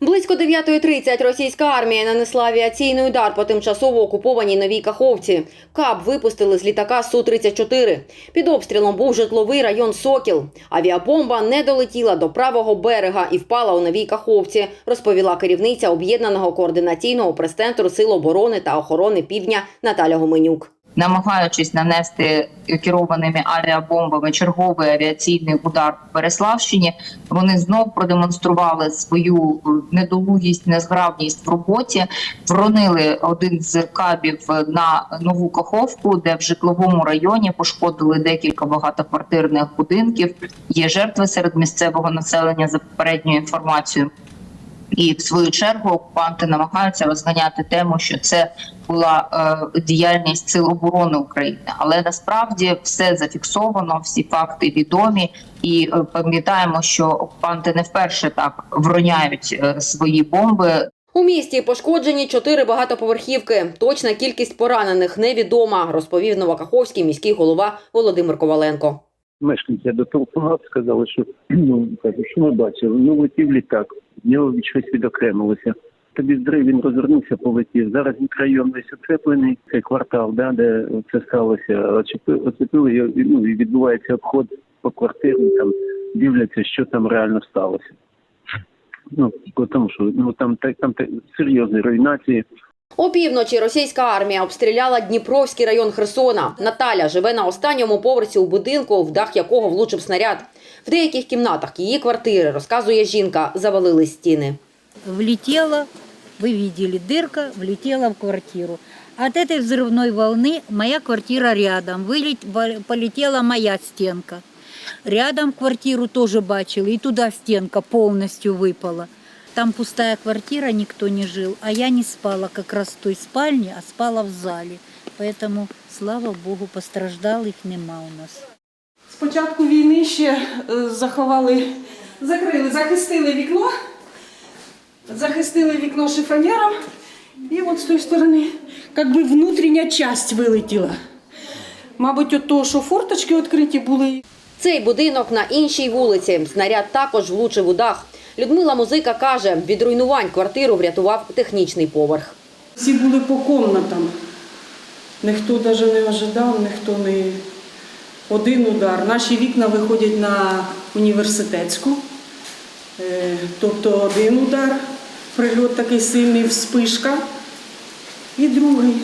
Близько 9.30 російська армія нанесла авіаційний удар по тимчасово окупованій новій Каховці. КАБ випустили з літака Су-34. Під обстрілом був житловий район Сокіл. Авіабомба не долетіла до правого берега і впала у новій Каховці, розповіла керівниця об'єднаного координаційного прес-центру Сил оборони та охорони Півдня Наталя Гуменюк. Намагаючись нанести керованими авіабомбами черговий авіаційний удар в Переславщині, вони знов продемонстрували свою е, недолугість, незграбність в роботі. Вронили один з кабів на нову каховку, де в житловому районі пошкодили декілька багатоквартирних будинків. Є жертви серед місцевого населення за попередньою інформацією. І в свою чергу окупанти намагаються розганяти тему, що це була е, діяльність сил оборони України, але насправді все зафіксовано, всі факти відомі, і е, пам'ятаємо, що окупанти не вперше так вроняють е, свої бомби. У місті пошкоджені чотири багатоповерхівки. Точна кількість поранених невідома, розповів новокаховський міський голова Володимир Коваленко. Мешканці дотелефонував, сказали, що ну кажу, що ми бачили. Ну летів літак, в нього щось відокремилося. Тобі здрив він розвернувся, полетів. Зараз мікрорайон весь оцеплений, цей квартал, да, де це сталося, оцепили, і, ну, відбувається обход по квартирі, там дивляться, що там реально сталося. Ну, тому що ну там так там, серйозні руйнації. Опівночі російська армія обстріляла Дніпровський район Херсона. Наталя живе на останньому поверсі у будинку, в дах якого влучив снаряд. В деяких кімнатах її квартири, розказує жінка, завалили стіни. влетела, вы видели, дырка влетела в квартиру. От этой взрывной волны моя квартира рядом, вылет, ва- полетела моя стенка. Рядом квартиру тоже бачила, и туда стенка полностью выпала. Там пустая квартира, никто не жил, а я не спала как раз в той спальне, а спала в зале. Поэтому, слава Богу, постраждалих нема у нас. З початку війни ще е, заховали, закрили, захистили вікно, захистили вікно шифонером, і от з тої сторони, як би внутрішня часть вилетіла. Мабуть, от того, що форточки відкриті були. Цей будинок на іншій вулиці. Снаряд також влучив у дах. Людмила Музика каже, від руйнувань квартиру врятував технічний поверх. Всі були по комнатам. Ніхто навіть не ожидав, ніхто не один удар. Наші вікна виходять на університетську. Е, Тобто один удар, прильот такий сильний, вспишка. І другий.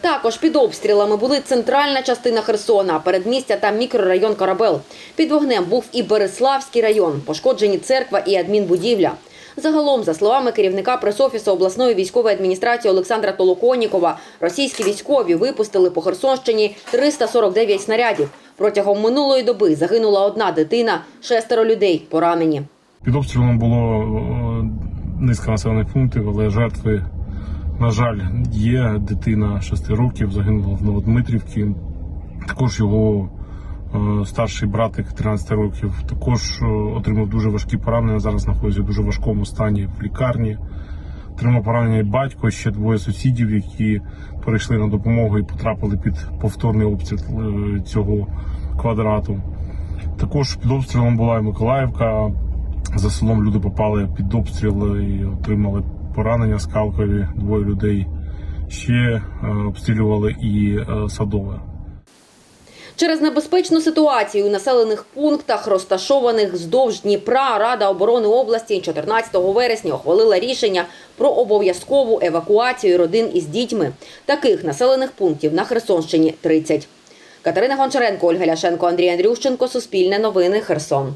Також під обстрілами були центральна частина Херсона, передмістя та мікрорайон Корабел. Під вогнем був і Береславський район, пошкоджені церква і адмінбудівля. Загалом, за словами керівника пресофісу обласної військової адміністрації Олександра Толоконікова, російські військові випустили по Херсонщині 349 снарядів. Протягом минулої доби загинула одна дитина, шестеро людей поранені. Під обстрілом було е, низка населених пунктів, але жертви, на жаль, є. Дитина 6 років загинула в Новодмитрівці. Також його е, старший братик 13 років також е, отримав дуже важкі поранення. Зараз знаходиться в дуже важкому стані в лікарні. Отримав поранення і батько, ще двоє сусідів, які перейшли на допомогу і потрапили під повторний обстріл е, цього квадрату. Також під обстрілом була і Миколаївка. За селом люди попали під обстріл і отримали поранення скалкові. Двоє людей ще е, обстрілювали і е, садове. Через небезпечну ситуацію у населених пунктах, розташованих вздовж Дніпра, Рада оборони області 14 вересня ухвалила рішення про обов'язкову евакуацію родин із дітьми. Таких населених пунктів на Херсонщині 30. Катерина Гончаренко, Ольга Ляшенко, Андрій Андрющенко. Суспільне новини. Херсон.